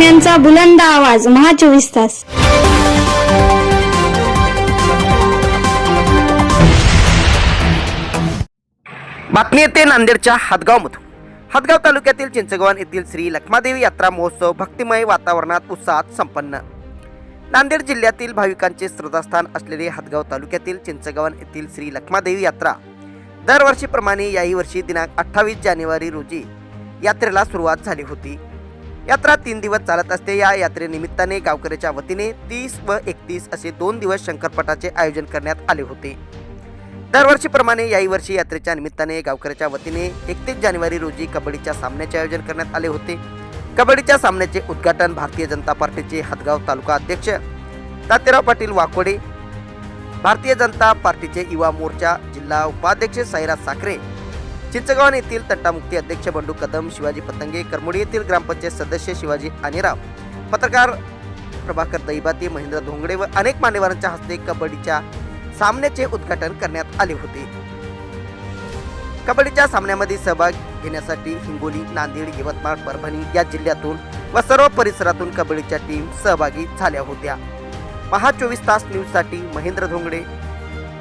बातम्यांचा बुलंद आवाज महा चोवीस तास. बातमी येते नांदेडच्या हातगावमधून. हातगाव तालुक्यातील चिंचगव्हाण येथील श्री लक्ष्मादेवी यात्रा महोत्सव भक्तिमय वातावरणात उत्साहात संपन्न. नांदेड जिल्ह्यातील भाविकांचे श्रद्धास्थान असलेले हातगाव तालुक्यातील चिंचगव्हाण येथील श्री लक्ष्मादेवी यात्रा दरवर्षीप्रमाणे याही वर्षी दिनांक अठ्ठावीस जानेवारी रोजी यात्रेला सुरुवात झाली होती. यात्रा तीन दिवस चालत असते. या यात्रेनिमित्ताने गावकऱ्याच्या वतीने तीस व एकतीस असे दोन दिवस शंकरपटाचे आयोजन करण्यात आले होते. दरवर्षीप्रमाणे याही वर्षी यात्रेच्या निमित्ताने गावकऱ्याच्या वतीने एकतीस जानेवारी रोजी कबड्डीच्या सामन्याचे आयोजन करण्यात आले होते. कबड्डीच्या सामन्याचे उद्घाटन भारतीय जनता पार्टीचे हदगाव तालुका अध्यक्ष तातेराव पाटील वाकोडे भारतीय जनता पार्टीचे युवा मोर्चा जिल्हा उपाध्यक्ष साईराज साखरे चिंचगाव येथील तंटामुक्ती अध्यक्ष बंडू कदम शिवाजी पतंगे करमुडी येथील ग्रामपंचायत सदस्य शिवाजी आनेराव पत्रकार प्रभाकर दैबाती महेंद्र धोंगडे व अनेक मान्यवरांच्या हस्ते कबड्डीच्या सामन्याचे उद्घाटन करण्यात आले होते. कबड्डीच्या सामन्यामध्ये सहभाग घेण्यासाठी हिंगोली नांदेड यवतमाळ परभणी या जिल्ह्यातून व सर्व परिसरातून कबड्डीच्या टीम सहभागी झाल्या होत्या. महा चोवीस तास न्यूजसाठी महेंद्र धोंगडे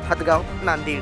हदगाव नांदेड.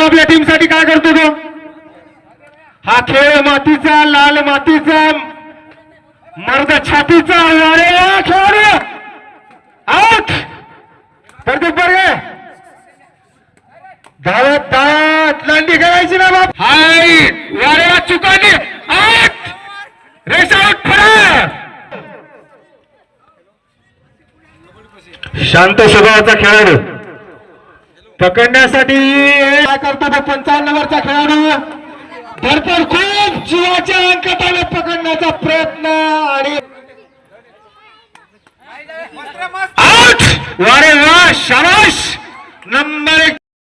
भाऊ आपल्या टीमसाठी काय करतो तो हा खेळ मातीचा लाल मातीचा मर्द छातीचा अरे वा खेळाडू आउट प्रदीप बर्गे. धावत धावत. लांडी करायची ना बाप. हाय. वारे चुकाने. आठ. रेस आउट शांत स्वभावाचा खेळाडू. पकडण्यासाठी काय करतो तो पंचावन्न नंबरचा खेळाडू? भरपूर खूप जीवाच्या अंकटाने पकडण्याचा प्रयत्न आणि वारे वा शाबाश! नंबर